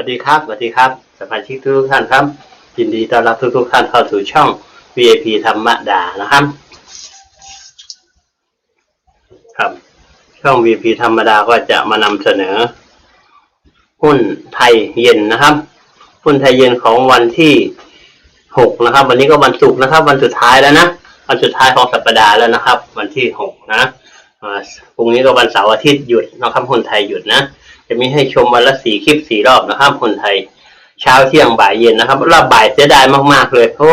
วัสดีครับสวัสดีครับสมาชิกทุกท่านครับยินดีต้อนรับทุกทุกๆท่านเข้าสู่ช่อง VIP ธรรมดานะครับ ครับ ช่อง VIP ธรรมดาก็จะมานำเสนอ หุ้นไทยเย็นนะครับ หุ้นไทยเย็นของวันที่หกนะครับ วันนี้ก็วันศุกร์นะครับ วันสุดท้ายแล้วนะวันสุดท้ายของสัปดาห์แล้วนะครับ วันที่หกนะอ่าพรุ่งนี้ก็วันเสาร์อาทิตย์หยุดนะครับหุ้นไทยหยุดนะ จะมีให้ชมวันละสี่คลิปสี่รอบนะครับ คนไทย เช้าเที่ยงบ่ายเย็นนะครับ รอบบ่ายเสียดายมาก ๆ เลยโอ้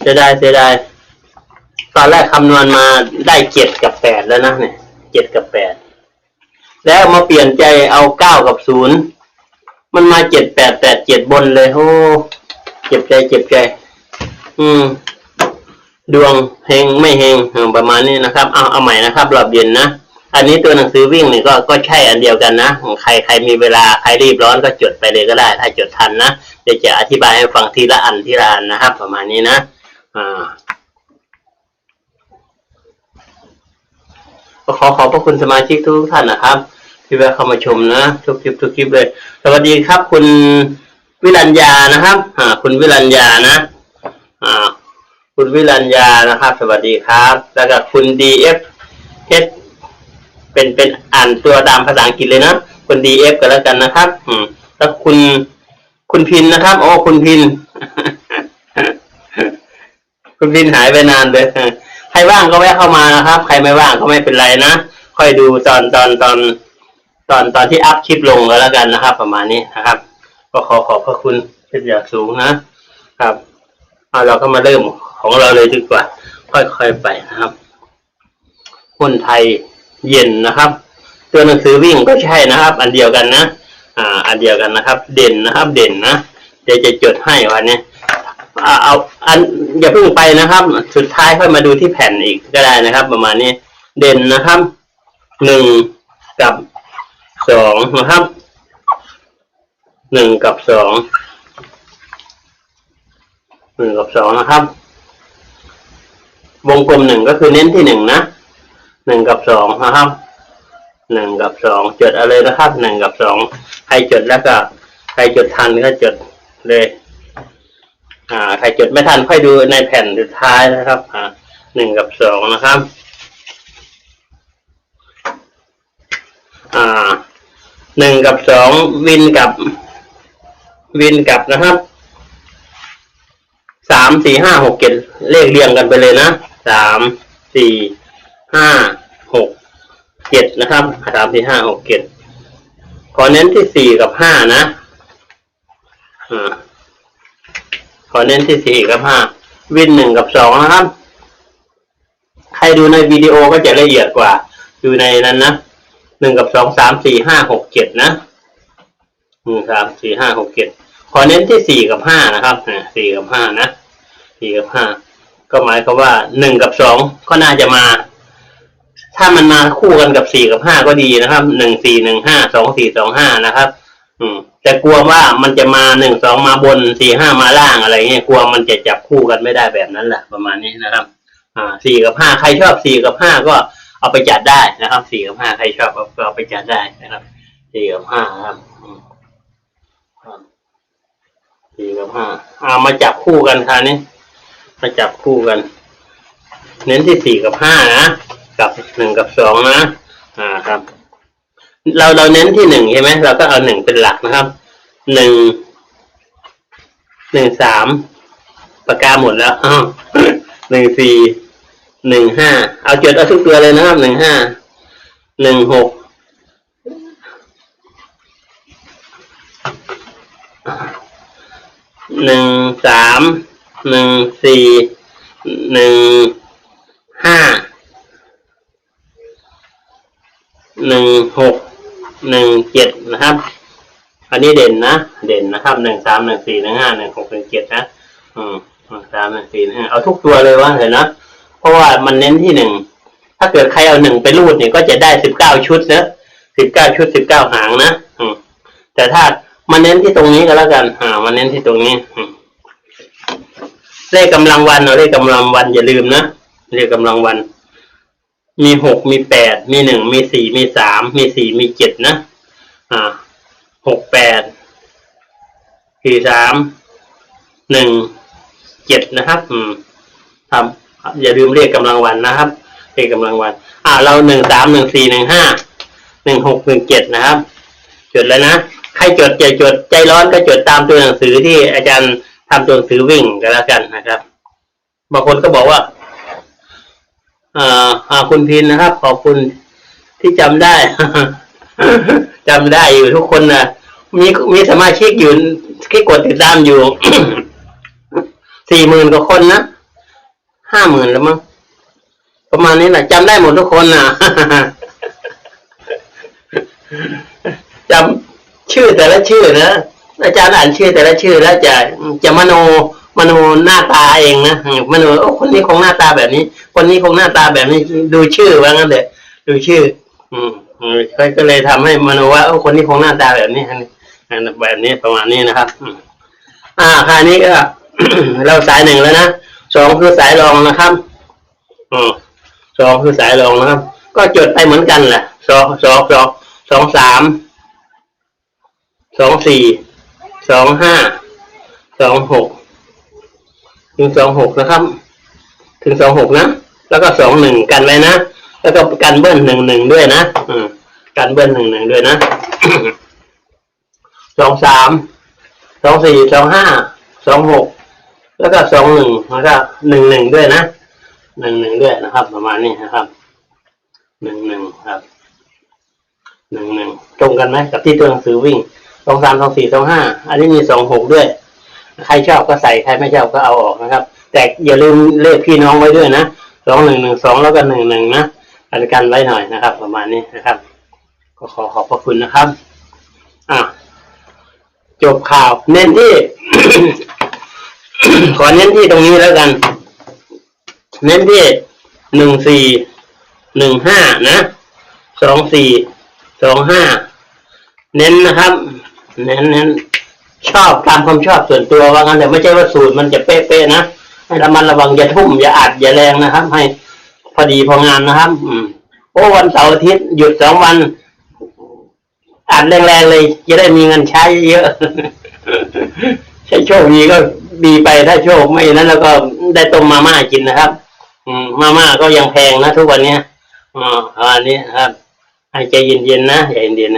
เสียดายเสียดายตอนแรกคำนวณมาได้เจ็ดกับแปดแล้วนะเนี่ยเจ็ดกับแปดแล้วมาเปลี่ยนใจเอาเก้ากับศูนย์มันมาเจ็ดแปดแปดเจ็ดบนเลยโอ้เจ็บใจเจ็บใจ อืม ดวงเฮงไม่เฮงประมาณนี้นะครับ เอาเอาใหม่นะครับรอบเย็นนะ อันนี้ตัวหนังสือวิ่งนี่ก็ก็ใช่อันเดียวกันนะ ใครใครมีเวลาใครรีบร้อนก็จดไปเลยก็ได้ ถ้าจดทันนะเดี๋ยวจะอธิบายให้ฟังทีละอันทีละอันนะครับ ประมาณนี้นะอ่าก็ขอขอบพระคุณสมาชิกทุกท่านนะครับ ที่แวะเข้ามาชมนะทุกคลิปทุกคลิปเลย สวัสดีครับ คุณวิรัญญานะครับอ่าคุณวิรัญญานะอ่าคุณวิรัญญานะครับ สวัสดีครับ แล้วก็คุณดีเอฟเฮ เป็นเป็นอ่านตัวตามภาษาอังกฤษเลยนะคุณดีเอฟกันแล้วกันนะครับ อืมแล้วคุณคุณพินนะครับโอ้คุณพิน คุณพินหายไปนานเลยใครว่างก็แวะเข้ามานะครับ ใครไม่ว่างก็ไม่เป็นไรนะค่อยดูตอนตอนตอนตอนตอนที่อัพคลิปลงก็แล้วกันนะครับ ประมาณนี้นะครับ ก็ขอขอบพระคุณเป็นอย่างสูงนะครับเอาเราก็มาเริ่มของเราเลยดีกว่า ค่อยๆไปนะครับหุ้นไทย เย็นนะครับ ตัวหนังสือวิ่งก็ใช่นะครับ อันเดียวกันนะ อ่า อันเดียวกันนะครับ เด่นนะครับ เด่นนะเดี๋ยวจะจดให้วันนี้เอาเอาอันอย่าเพิ่งไปนะครับ สุดท้ายค่อยมาดูที่แผ่นอีกก็ได้นะครับ ประมาณนี้ เด่นนะครับหนึ่งกับสองนะครับหนึ่งกับสองหนึ่งกับสองนะครับ วงกลมหนึ่งก็คือเน้นที่หนึ่งนะ หนึ่งกับสองนะครับหนึ่งกับสองจดอาเลยนะครับหนึ่งกับสองใครจดแล้วก็ใครจดทันก็จดเลย อ่าใครจดไม่ทันค่อยดูในแผ่นสุดท้ายนะครับ อ่าหนึ่งกับสองนะครับ อ่าหนึ่งกับสองวินกับ วินกับนะครับสามสี่ห้าหกเจ็ดเลขเรียงกันไปเลยนะสามสี่ ห้าหกเจ็ดนะครับสามสี่ห้าหกเจ็ดขอเน้นที่สี่กับห้านะอ่าขอเน้นที่สี่กับห้าวินหนึ่งกับสองนะครับ ใครดูในวิดีโอก็จะละเอียดกว่าดูในนั้นนะหนึ่งกับสองสามสี่ห้าหกเจ็ดนะหนึ่งสามสี่ห้าหกเจ็ดขอเน้นที่สี่กับห้านะครับอ่าสี่กับห้านะสี่กับห้าก็หมายความว่าหนึ่งกับสองก็น่าจะมา ถ้ามันมาคู่กันกับสี่กับห้าก็ดีนะครับหนึ่งสี่หนึ่งห้าสองสี่สองห้านะครับ อืม แต่กลัวว่ามันจะมาหนึ่งสองมาบนสี่ห้ามาล่างอะไรเงี้ยกลัวมันจะจับคู่กันไม่ได้แบบนั้นแหละประมาณนี้นะครับ อ่าสี่กับห้าใครชอบสี่กับห้าก็เอาไปจัดได้นะครับสี่กับห้าใครชอบก็เอาไปจัดได้นะครับสี่กับห้าครับอืมครับสี่กับห้าอ่ามาจับคู่กันคราวนี้มาจับคู่กัน เน้นที่สี่กับห้านะ กับหนึ่งกับสองนะ อ่าครับ เราเราเน้นที่หนึ่งใช่ไหมเราก็เอาหนึ่งเป็นหลักนะครับหนึ่งหนึ่งสามปากกาหมดแล้วหนึ่งสี่หนึ่งห้าเอาเจดเอาทุกตัวเลยนะครับหนึ่งห้าหนึ่งหกหนึ่งสามหนึ่งสี่หนึ่งห้า หนึ่งหกหนึ่งเจ็ดนะครับ อันนี้เด่นนะ เด่นนะครับหนึ่งสามหนึ่งสี่หนึ่งห้าหนึ่งหกหนึ่งเจ็ดนะ อืมหนึ่งสามหนึ่งสี่หนึ่งห้าเอาทุกตัวเลยว่าเห็นนะเพราะว่ามันเน้นที่หนึ่งถ้าเกิดใครเอาหนึ่งไปรูดเนี่ยก็จะได้สิบเก้าชุดนะสิบเก้าชุดสิบเก้าหางนะอืมแต่ถ้ามันเน้นที่ตรงนี้ก็แล้วกันอ่ามันเน้นที่ตรงนี้อืมเลขกำลังวันเอาเลขกำลังวันอย่าลืมนะเลขกำลังวัน มีหกมีแปดมีหนึ่งมีสี่มีสามมีสี่มีเจ็ดนะ อ่าหกแปดสี่สามหนึ่งเจ็ดนะครับ อืมทำอย่าลืมเลขกกำลังวันนะครับเลขกกำลังวัน อ่า เราหนึ่งสามหนึ่งสี่หนึ่งห้าหนึ่งหกหนึ่งเจ็ดนะครับ จดแล้วนะใครจดใจจดใจร้อนก็จดตามตัวหนังสือที่อาจารย์ทำตัวหนังสือวิ่งก็แล้วกันนะครับบางคนก็บอกว่า อ่าอ่าคุณพินนะครับ ขอบคุณที่จำได้จำได้อยู่ทุกคนนะมีมีสมาชิกอยู่ที่กดติดตามอยู่สี่หมื่นกว่าคนนะห้าหมื่นแล้วมั้งประมาณนี้แหละจำได้หมดทุกคนนะจำชื่อแต่ละชื่อนะอาจารย์อ่านชื่อแต่ละชื่อแล้วจะจะมโน มโนหน้าตาเองนะมโนโอ้คนนี้คงหน้าตาแบบนี้ คนนี้คงหน้าตาแบบนี้ ดูชื่อว่างั้นเลยดูชื่อ อืมอืมก็ก็เลยทำให้มโนว่าโอ้คนนี้คงหน้าตาแบบนี้อันนี้แบบนี้ประมาณนี้นะครับอ่าคราวนี้ก็เราสายหนึ่งแล้วนะสองคือสายรองนะครับอืมสองคือสายรองนะครับ ก็จดไปเหมือนกันแหละสองสองสองสองสามสองสี่สองห้าสองหก ถึงสองหกนะครับ ถึงสองหกนะ แล้วก็สองหนึ่งกันไว้นะ แล้วก็กันเบิ้ลหนึ่งหนึ่งด้วยนะอืมกันเบิ้ลหนึ่งหนึ่งด้วยนะสองสามสองสี่สองห้าสองหกแล้วก็สองหนึ่งแล้วก็หนึ่งหนึ่งด้วยนะหนึ่งหนึ่งด้วยนะครับ ประมาณนี้นะครับหนึ่งหนึ่งครับหนึ่งหนึ่งตรงกันไหมกับที่ตัวหนังสือวิ่งสองสามสองสี่สองห้าอันนี้มีสองหกด้วย ใครชอบก็ใส่ใครไม่ชอบก็เอาออกนะครับ แต่อย่าลืมเลขพี่น้องไว้ด้วยนะสองหนึ่งหนึ่งสองแล้วก็หนึ่งหนึ่งนะกันกันไว้หน่อยนะครับ ประมาณนี้นะครับ ก็ขอขอบพระคุณนะครับ อะจบข่าว เน้นที่ ขอเน้นที่ตรงนี้แล้วกัน เน้นที่หนึ่งสี่หนึ่งห้านะสองสี่สองห้าเน้นนะครับ เน้นเน้น ชอบตามความชอบส่วนตัวว่างั้นแต่ไม่ใช่ว่าสูตรมันจะเป๊ะๆนะให้ระมัดระวังอย่าทุ่มอย่าอัดอย่าแรงนะครับ ให้พอดีพองานนะครับ อืมโอ้วันเสาร์อาทิตย์หยุดสองวันอัดแรงๆเลย จะได้มีเงินใช้เยอะใช้โชคดีก็ดีไปถ้าโชคไม่นั้น แล้วก็ได้ต้มมาม่ากินนะครับ อืมมาม่าก็ยังแพงนะทุกวันเนี้ยอ๋ออันนี้ครับ ให้ใจเย็นๆนะใจเย็นๆนะ